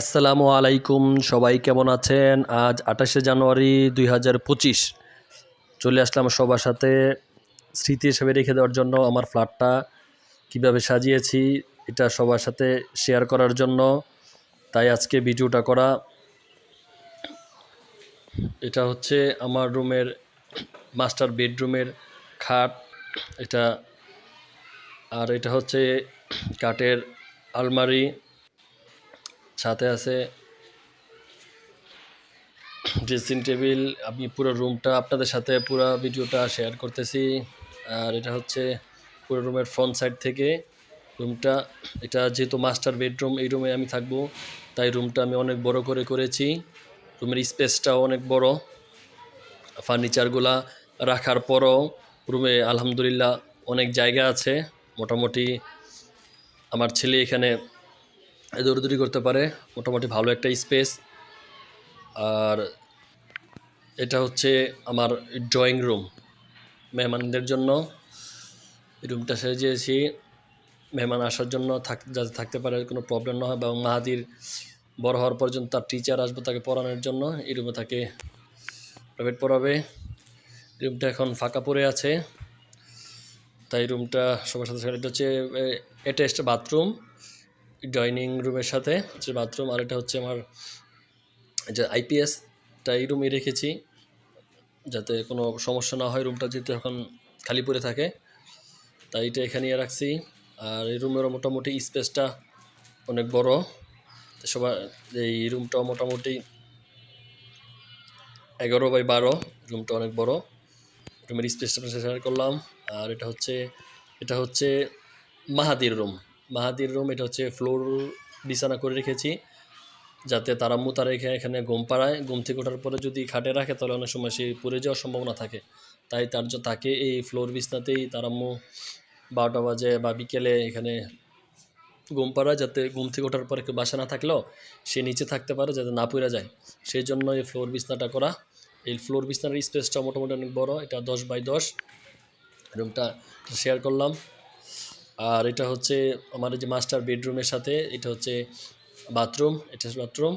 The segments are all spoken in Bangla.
আসসালামু আলাইকুম, সবাই কেমন আছেন? আজ আঠাশে জানুয়ারি দুই হাজার পঁচিশ। চলে আসলাম সবার সাথে স্মৃতি হিসেবে রেখে দেওয়ার জন্য আমার ফ্ল্যাটটা। কীভাবে সাজিয়েছি এটা সবার সাথে শেয়ার করার জন্য। তাই আজকে ভিডিওটা করা। এটা হচ্ছে আমার রুমের মাস্টার বেডরুমের খাট। এটা আর এটা হচ্ছে কাঠের আলমারি। সাথে আছে ড্রেসিং টেবিল আমি পুরো রুমটা আপনাদের সাথে পুরো ভিডিওটা শেয়ার করতেছি। আর এটা হচ্ছে পুরো রুমের ফ্রন্ট সাইড থেকে রুমটা এটা যেহেতু মাস্টার বেডরুম এই রুমে আমি থাকব, তাই রুমটা আমি অনেক বড় করে করেছি। রুমের স্পেসটাও অনেক বড়। ফার্নিচারগুলা রাখার পরও রুমে আলহামদুলিল্লাহ অনেক জায়গা আছে। মোটামুটি আমার ছেলে এখানে দৌড়দৌড়ি করতে পারে, মোটামুটি ভালো একটা স্পেস আর এটা হচ্ছে আমার ড্রয়িং রুম মেহমানদের জন্য রুমটা সাজিয়েছি। মেহমান আসার জন্য থাক, যাতে থাকতে পারে কোনো প্রবলেম না হয় এবং মাহাদির বড় হওয়ার পর্যন্ত তার টিচার আসবে তাকে পড়ানোর জন্য, এই রুমে তাকে প্রাইভেট পড়াবে। রুমটা এখন ফাঁকা পড়ে আছে। তাই রুমটা সবার সাথে এটা হচ্ছে অ্যাটাচড বাথরুম ডাইনিং রুমের সাথে হচ্ছে বাথরুম, আর এটা হচ্ছে আমার যে আইপিএসটা এই রুমে রেখেছি, যাতে কোনো সমস্যা না হয় রুমটা যেহেতু এখন খালি পড়ে থাকে। তাই এটা এখানে রাখছি। আর এই রুমেরও মোটামুটি স্পেসটা অনেক বড়। সবার, এই রুমটাও মোটামুটি এগারো বাই বারো, রুমটা অনেক বড়। রুমের স্পেসটা শেয়ার করলাম। আর এটা হচ্ছে এটা হচ্ছে মাহাদির রুম। মাহাদির রুম এটা হচ্ছে ফ্লোর বিছানা করে রেখেছি, যাতে তারা এখানে এখানে ঘুম পাড়ায়। ঘুম থেকে ওঠার পরে যদি খাটে রাখে, তাহলে অনেক সময় সে পড়ে যাওয়ার সম্ভাবনা থাকে। তাই তার তাকে এই ফ্লোর বিছনাতেই তারাম্মু বারোটা বাজে বা বিকেলে এখানে ঘুম পাড়ায়, যাতে ঘুম থেকে ওঠার পরে কেউ বাসা না থাকলেও সে নিচে থাকতে পারে, যাতে না পড়ে যায়। সেই জন্য এই ফ্লোর বিছনাটা করা। এই ফ্লোর বিছনার স্পেসটা মোটামুটি অনেক বড়, এটা দশ বাই দশ। রুমটা শেয়ার করলাম। আর এটা হচ্ছে আমার যে মাস্টার বেডরুমের সাথে, এটা হচ্ছে বাথরুম এটা বাথরুম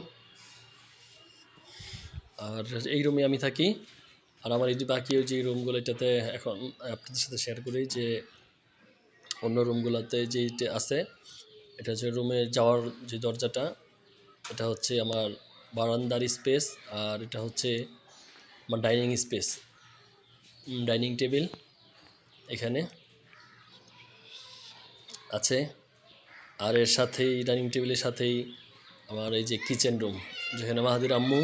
আর এই রুমে আমি থাকি। আর আমার এই যে বাকি ওই যে রুমগুলো এটাতে এখন আপনাদের সাথে শেয়ার করি যে অন্য রুমগুলোতে যে আছে, এটা হচ্ছে রুমে যাওয়ার যে দরজাটা, এটা হচ্ছে আমার বারান্দার স্পেস আর এটা হচ্ছে আমার ডাইনিং স্পেস ডাইনিং টেবিল এখানে। আছে। আর এর সাথেই ডাইনিং টেবিলের সাথেই আমার এই যে কিচেন রুম যেখানে মাহাদির আম্মু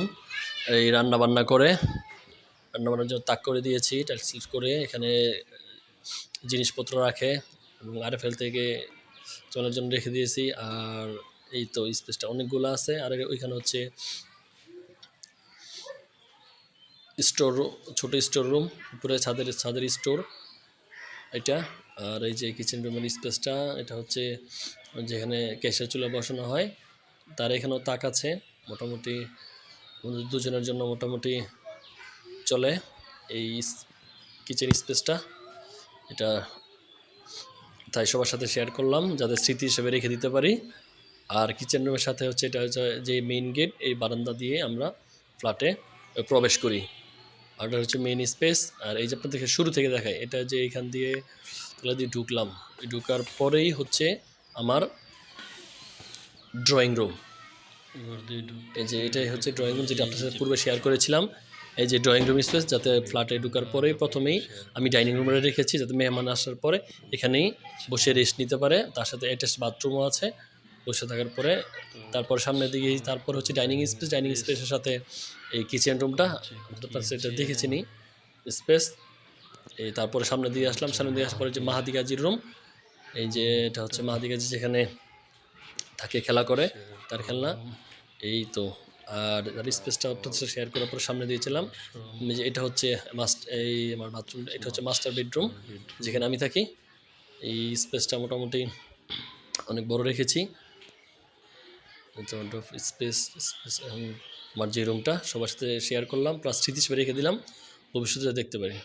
এই রান্না বান্না করে। রান্না বান্নার জন্য তাক করে দিয়েছি টাইলস করে এখানে জিনিসপত্র রাখে এবং আরএফএল থেকে চলার জন্য রেখে দিয়েছি। আর এই তো স্পেসটা অনেকগুলো আছে। আর ওইখানে হচ্ছে স্টোর ছোট স্টোর রুম উপরে ছাদের ছাদের স্টোর এটা। আর এই যে কিচেন রুমের স্পেসটা এটা হচ্ছে যেখানে ক্যাশের চুলা বসানো হয়, তার এখানেও তাক আছে, মোটামুটি দুজনের জন্য মোটামুটি চলে এই কিচেন স্পেসটা এটা তাই সবার সাথে শেয়ার করলাম, যাদের স্মৃতি হিসেবে রেখে দিতে পারি। আর কিচেন রুমের সাথে হচ্ছে এটা হচ্ছে যে মেইন গেট এই বারান্দা দিয়ে আমরা ফ্ল্যাটে প্রবেশ করি। আর এটা হচ্ছে মেইন স্পেস আর এই যে আপনার আপনাদেরকে শুরু থেকে দেখায় এটা যে এখান দিয়ে তাহলে দিয়ে ঢুকলাম ঢুকার পরেই হচ্ছে আমার ড্রয়িং রুম এই যে এটাই হচ্ছে ড্রয়িং রুম যেটা আপনার সাথে পূর্বে শেয়ার করেছিলাম। এই যে ড্রয়িং রুম স্পেস যাতে ফ্ল্যাটে ঢুকার পরেই প্রথমেই আমি ডাইনিং রুমে রেখেছি যাতে মেহমান আসার পরে এখানেই বসে রেস্ট নিতে পারে। তার সাথে অ্যাটাচ বাথরুমও আছে। বসে থাকার পরে তারপর সামনের দিকে তারপর হচ্ছে ডাইনিং স্পেস ডাইনিং স্পেসের সাথে এই কিচেন রুমটা সেটা দেখেছি নি স্পেস এই তারপরে সামনে দিয়ে আসলাম সামনে দিয়ে আসার পরে যে মাহাদি গাজির রুম এই যে এটা হচ্ছে মাহাদি গাজি যেখানে থাকে খেলা করে তার খেলনা। এই তো আর তার স্পেসটা আপনার সাথে শেয়ার করার পর সামনে দিয়েছিলাম। যে এটা হচ্ছে মাস্ট এই আমার বাথরুম এটা হচ্ছে মাস্টার বেডরুম যেখানে আমি থাকি। এই স্পেসটা মোটামুটি অনেক বড় রেখেছি। স্পেস স্পেস আমার যে রুমটা সবার সাথে শেয়ার করলাম প্লাস স্মৃতি হিসেবে রেখে দিলাম, ভবিষ্যতে দেখতে পারি।